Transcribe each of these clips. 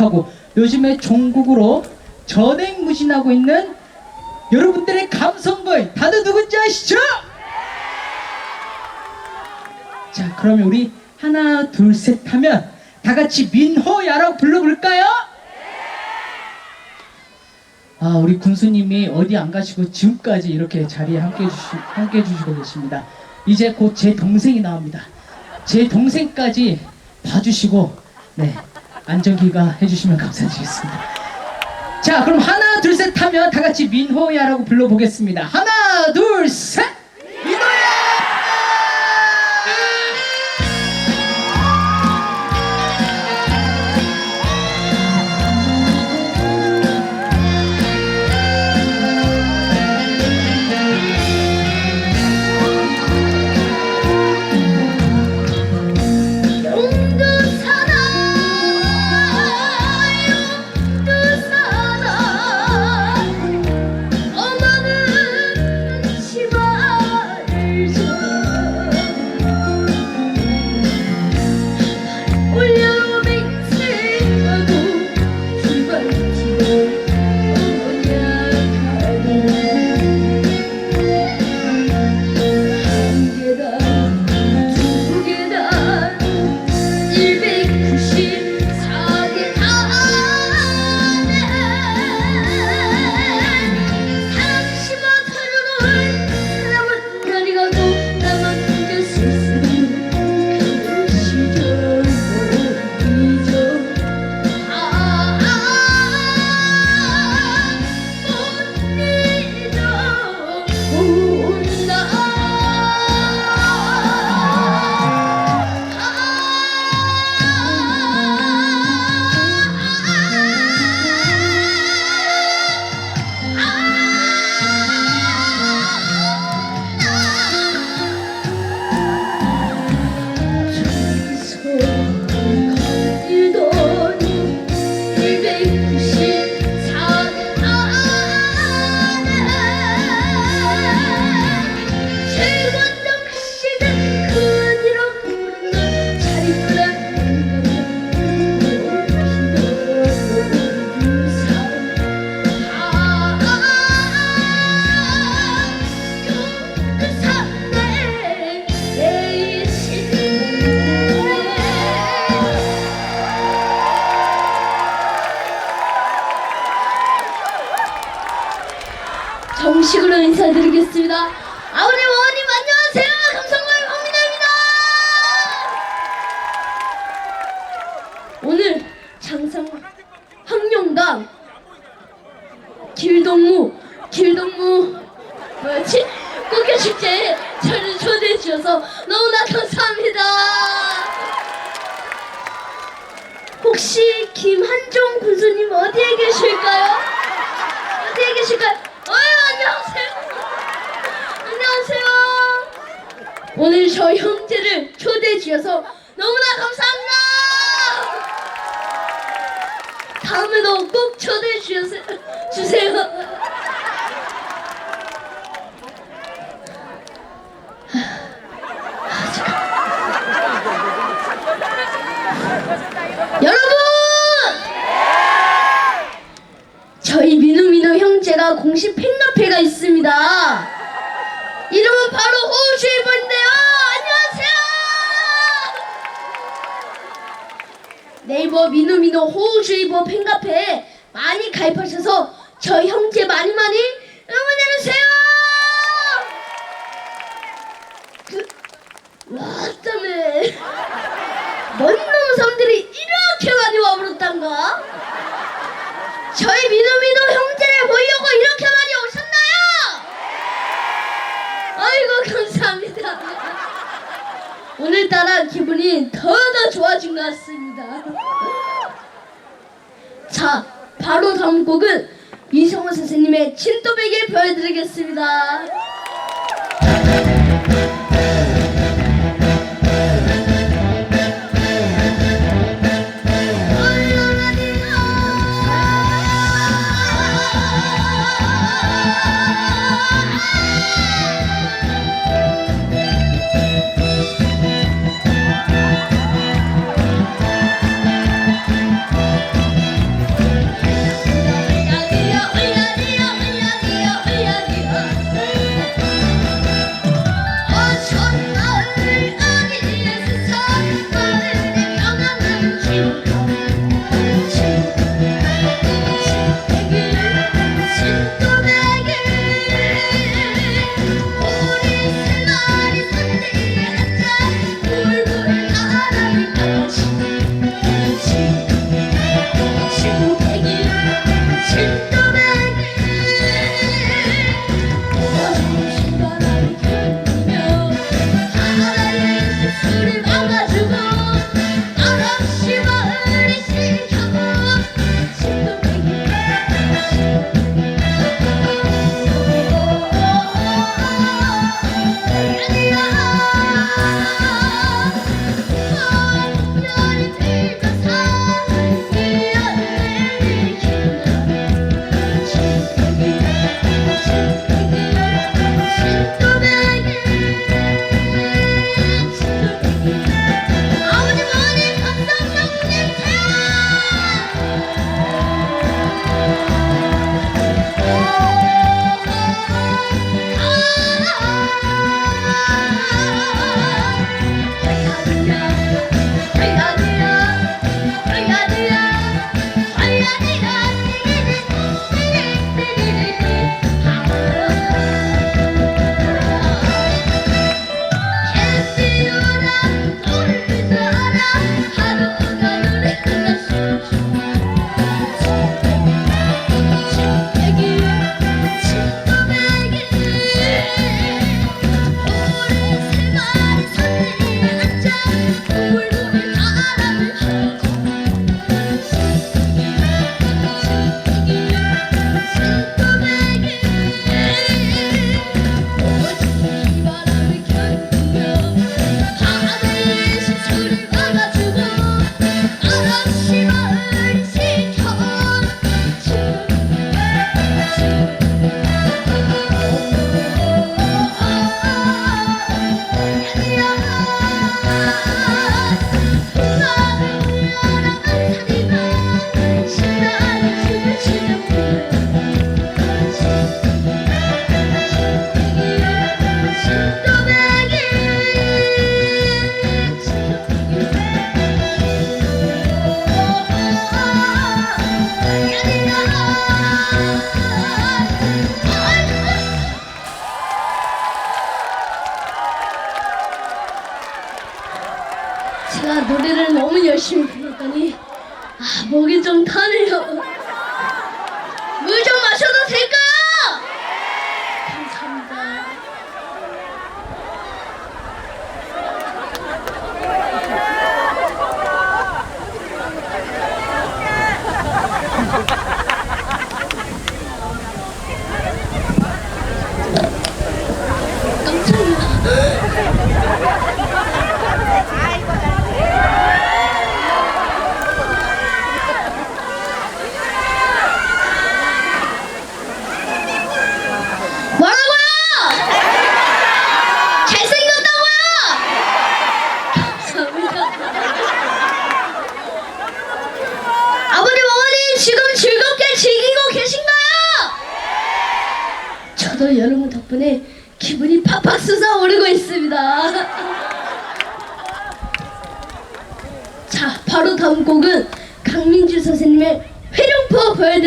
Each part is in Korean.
하고 요즘에 종국으로 전행 무신하고 있는 여러분들의 감성보이 다들 누군지 아시죠? 자 그러면 우리 하나 둘 셋 하면 다 같이 민호야라고 불러볼까요? 아 우리 군수님이 어디 안 가시고 지금까지 이렇게 자리에 함께 해주시, 함께 해주시고 계십니다. 이제 곧 제 동생이 나옵니다. 제 동생까지 봐주시고 네 안정기가 해주시면 감사드리겠습니다. 자 그럼 하나 둘 셋 하면 다 같이 민호야라고 불러보겠습니다. 하나 둘 셋. 오늘 저 형제를 초대해 주셔서 너무나 감사합니다. 다음에도 꼭 초대해 주세요. 주세요. 여러분! 저희 민우민우 형제가 공식 팬카페가 있습니다. 이름은 바로 호우주의보인데요. 안녕하세요. 네이버 민우민우 호우주의보 팬카페에 많이 가입하셔서 저희 형제 많이 많이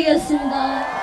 회룡포 보여드리겠습니다.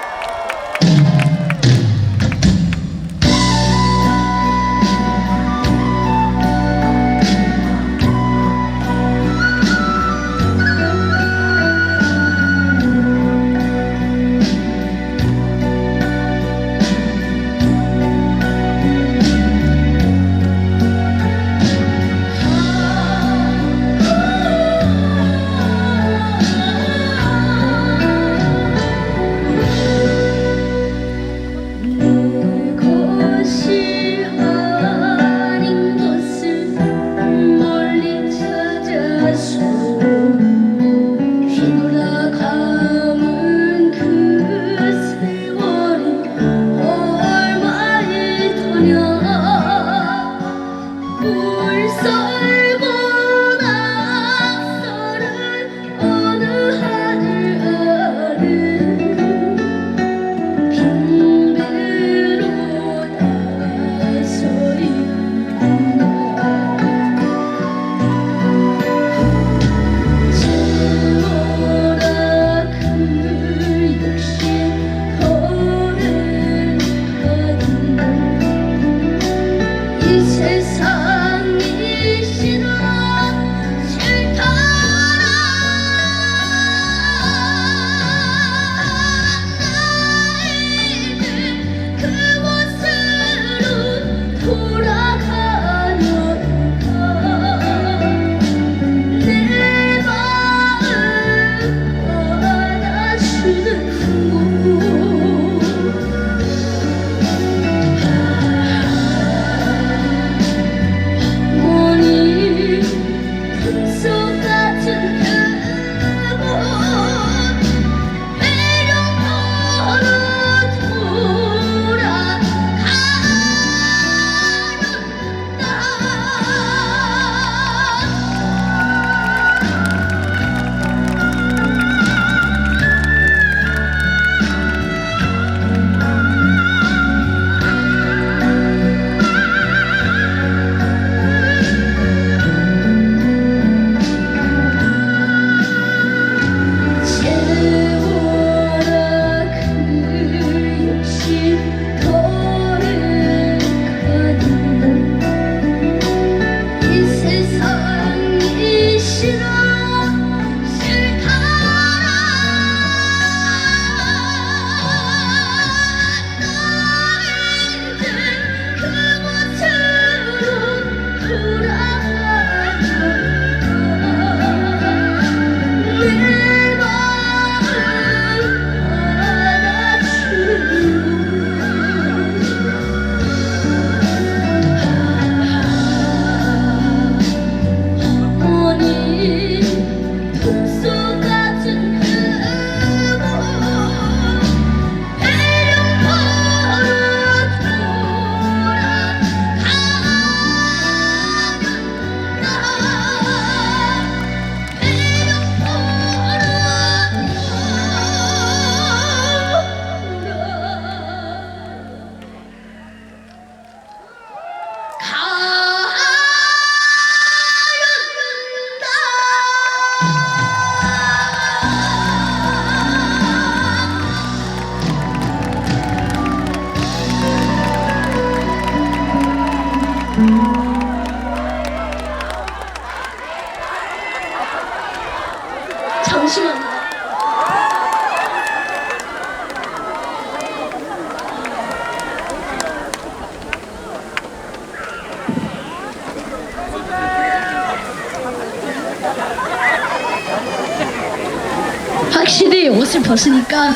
옷을 벗으니까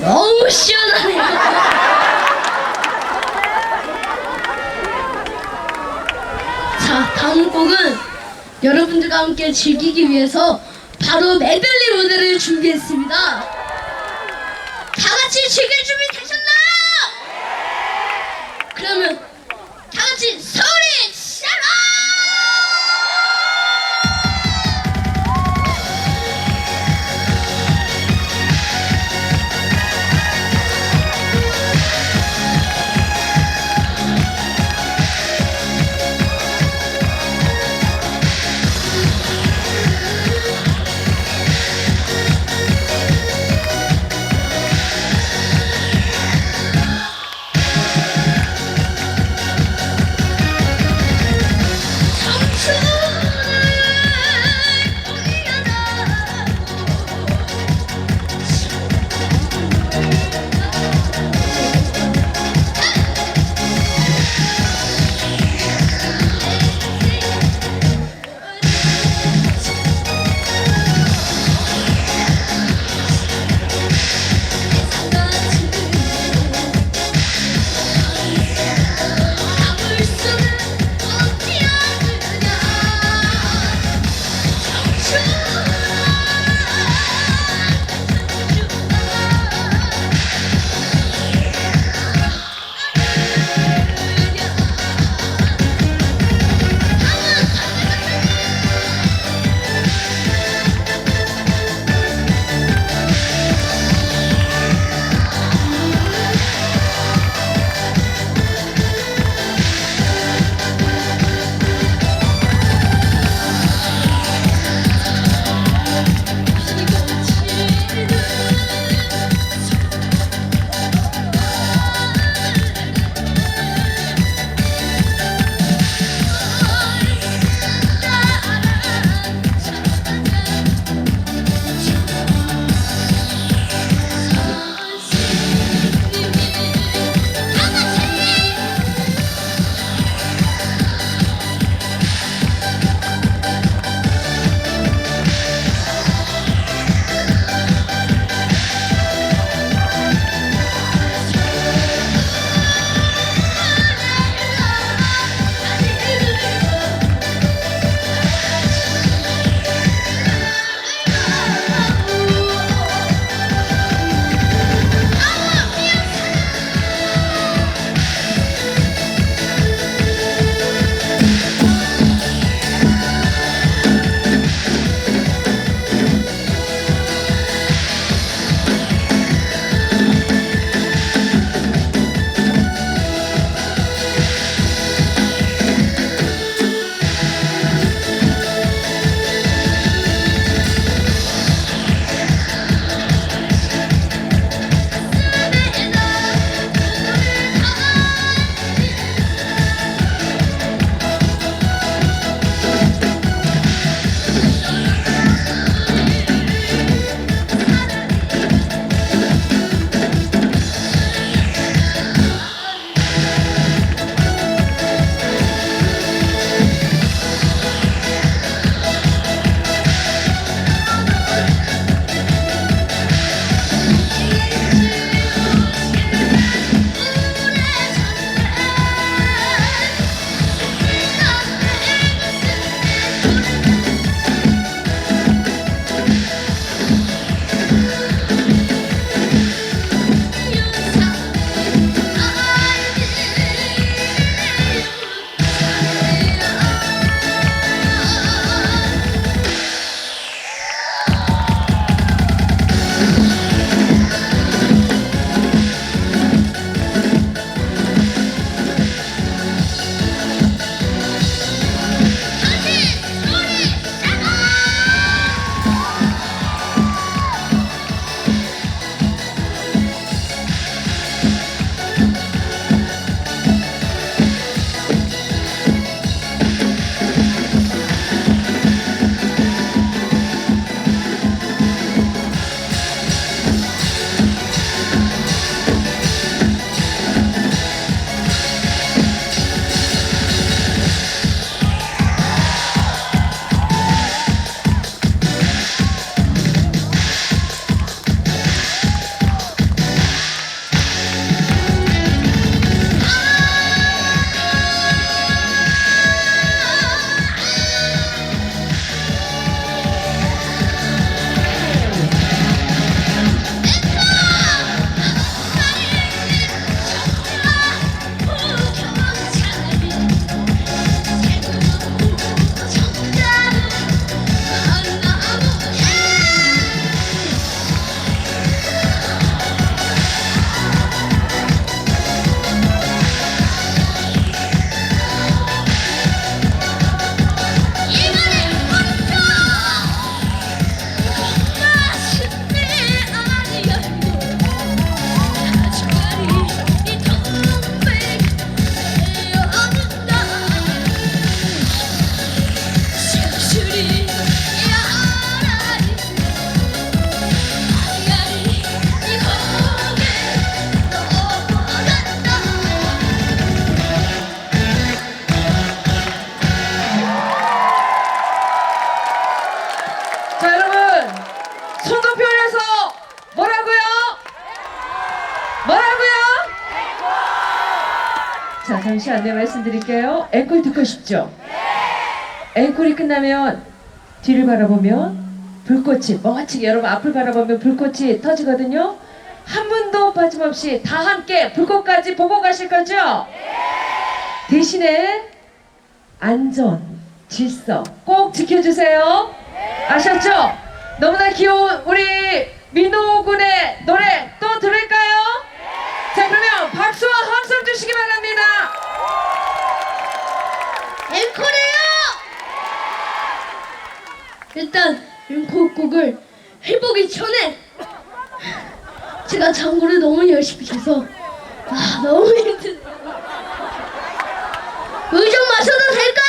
너무 시원하네요. 자, 다음 곡은 여러분들과 함께 즐기기 위해서 바로 메들리 무대를 준비했습니다. 다 싶죠? 앵콜이 끝나면 뒤를 바라보면 불꽃이 멍하치게 여러분 앞을 바라보면 불꽃이 터지거든요. 한 분도 빠짐없이 다 함께 불꽃까지 보고 가실 거죠? 대신에 안전, 질서 꼭 지켜주세요. 아셨죠? 너무나 귀여운 우리 민호 군의 노래 또 들을까요? 자 그러면 박수와 함성 주시기 바랍니다. 앵콜이에요! 일단 앵콜곡을 해보기 전에 제가 장구를 너무 열심히 쳐서 아 너무 힘든 물좀 마셔도 될까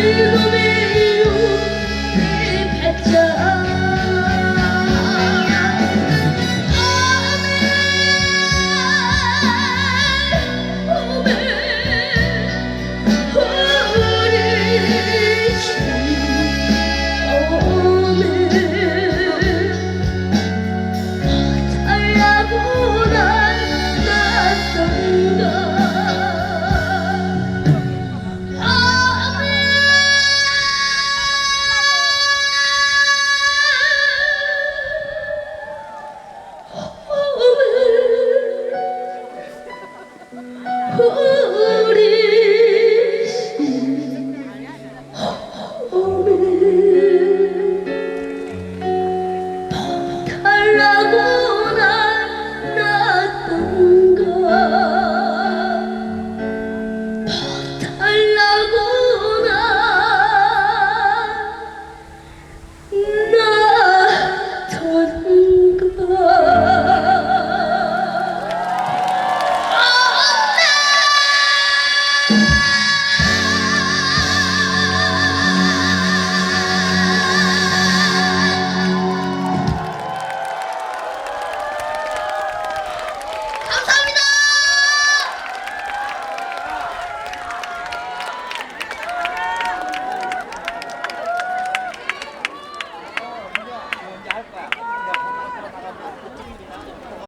You.